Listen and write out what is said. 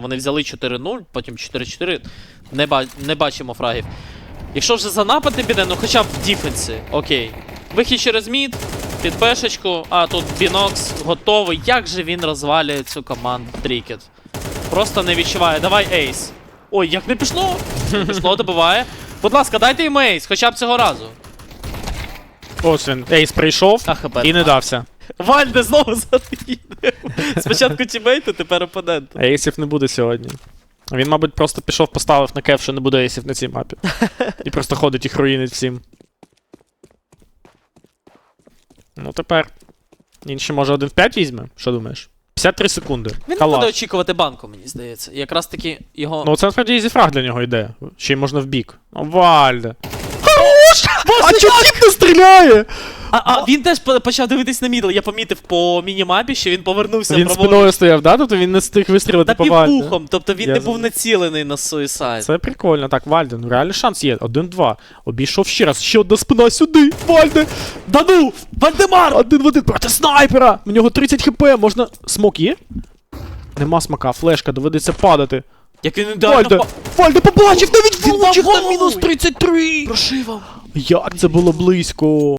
Вони взяли 4-0, потім 4-4. Не, ба... не бачимо фрагів. Якщо вже за напад не піде, ну хоча б в діфенсі. Окей. Вихід через мід, під пешечку, а тут Бінокс готовий. Як же він розвалює цю команду Трікет? Просто не відчуває. Давай ейс. Ой, як не пішло? Не пішло, добиває. Будь ласка, дайте йому ейс, хоча б цього разу. Ось він. Ейс прийшов АХП. і не дався. Вальде знову заїде. Спочатку тімейти, тепер опонент. Ейсів не буде сьогодні. Він, мабуть, просто пішов, поставив на кеф, що не буде ейсів на цій мапі. І просто ходить їх руїнить всім. Ну тепер. Інші може 1 в 5 візьме? Що думаєш? 53 секунди. Він не Калаш. буде очікувати банку, мені здається. Якраз таки його. Ну це насправді ізіфраг для нього йде. Ще й можна в бік. О, Вальде. А чого не стріляє? А, а він теж по- почав дивитись на мідл. Я помітив по мінімапі, що він повернувся Він праворуч. спиною стояв, да? Тобто він не встиг вистрілити Та по Вальде. піввухом, тобто він Я не був націлений на суїсайд. Це прикольно. Так, Вальде, ну реальний шанс є. 1-2. Обійшов ще раз. Ще одна спина сюди. Вальде. Да ну! Вальдемар! Один в один проти снайпера! У нього 30 хп, можна. Смок є? Нема смака, флешка, доведеться падати. Як він ідеально Вальде! па- Вальде побачив, навіть Він влучив на на мінус 33! прошивав. Як це було близько.